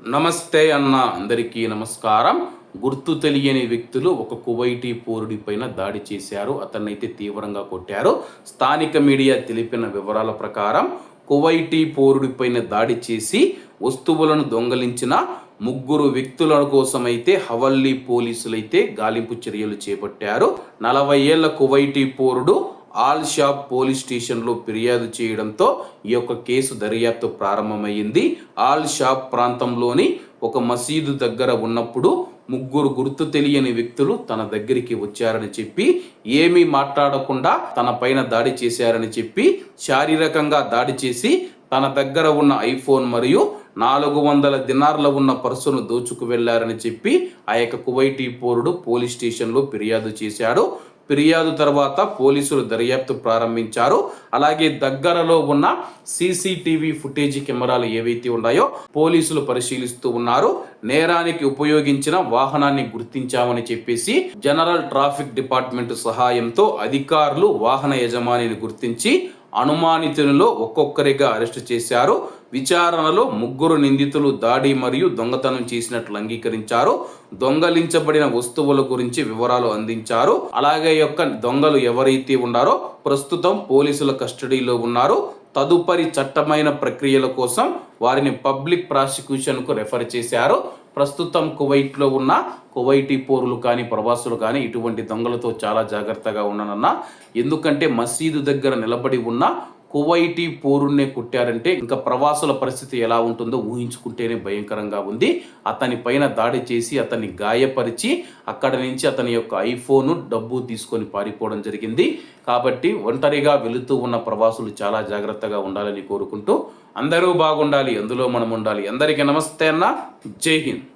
నమస్తే అన్న అందరికీ నమస్కారం. గుర్తు తెలియని వ్యక్తులు ఒక కువైటీ పోరుడి పైన దాడి చేశారు. అతన్నైతే తీవ్రంగా కొట్టారు. స్థానిక మీడియా తెలిపిన వివరాల ప్రకారం కువైటీ పోరుడి పైన దాడి చేసి వస్తువులను దొంగలించిన ముగ్గురు వ్యక్తుల కోసమైతే హవల్లీ పోలీసులైతే గాలింపు చర్యలు చేపట్టారు. నలభై ఏళ్ళ కువైటీ పౌరుడు ఆల్ షాప్ పోలీస్ స్టేషన్లో ఫిర్యాదు చేయడంతో ఈ యొక్క కేసు దర్యాప్తు ప్రారంభమైంది ఆల్ షాప్ ప్రాంతంలోని ఒక మసీదు దగ్గర ఉన్నప్పుడు ముగ్గురు గుర్తు తెలియని వ్యక్తులు తన దగ్గరికి వచ్చారని చెప్పి ఏమీ మాట్లాడకుండా తన పైన దాడి చేశారని చెప్పి శారీరకంగా దాడి చేసి తన దగ్గర ఉన్న ఐఫోన్ మరియు నాలుగు వందల దినార్ల ఉన్న పర్సును దోచుకు వెళ్ళారని చెప్పి ఆ యొక్క కువైటీ పౌరుడు పోలీస్ స్టేషన్లో ఫిర్యాదు చేశాడు. ఫిర్యాదు తర్వాత పోలీసులు దర్యాప్తు ప్రారంభించారు. అలాగే దగ్గరలో ఉన్న సీసీటీవీ ఫుటేజ్ కెమెరాలు ఏవైతే ఉన్నాయో పోలీసులు పరిశీలిస్తూ ఉన్నారు. నేరానికి ఉపయోగించిన వాహనాన్ని గుర్తించామని చెప్పేసి జనరల్ ట్రాఫిక్ డిపార్ట్మెంట్ సహాయంతో అధికారులు వాహన యజమానిని గుర్తించి అనుమానితులలో ఒక్కొక్కరిగా అరెస్టు చేశారు. విచారణలో ముగ్గురు నిందితులు దాడి మరియు దొంగతనం చేసినట్లు అంగీకరించారు. దొంగలించబడిన వస్తువుల గురించి వివరాలు అందించారు. అలాగే యొక్క దొంగలు ఎవరైతే ఉన్నారో ప్రస్తుతం పోలీసుల కస్టడీలో ఉన్నారు. తదుపరి చట్టమైన ప్రక్రియల కోసం వారిని పబ్లిక్ ప్రాసిక్యూషన్కు రెఫర్ చేశారు. ప్రస్తుతం కువైట్లో ఉన్న కువైటీ పౌరులు కానీ ప్రవాసులు కానీ ఇటువంటి దొంగలతో చాలా జాగ్రత్తగా ఉండనన్నా. ఎందుకంటే మసీదు దగ్గర నిలబడి ఉన్న కువైటీ పోరున్నే కుట్టారంటే ఇంకా ప్రవాసుల పరిస్థితి ఎలా ఉంటుందో ఊహించుకుంటేనే భయంకరంగా ఉంది. అతని పైన దాడి చేసి అతన్ని గాయపరిచి అక్కడ నుంచి అతని యొక్క ఐఫోను డబ్బు తీసుకొని పారిపోవడం జరిగింది. కాబట్టి ఒంటరిగా వెళుతూ ఉన్న ప్రవాసులు చాలా జాగ్రత్తగా ఉండాలని కోరుకుంటూ అందరూ బాగుండాలి అందులో మనం ఉండాలి. అందరికీ నమస్తే అన్న. జై హింద్.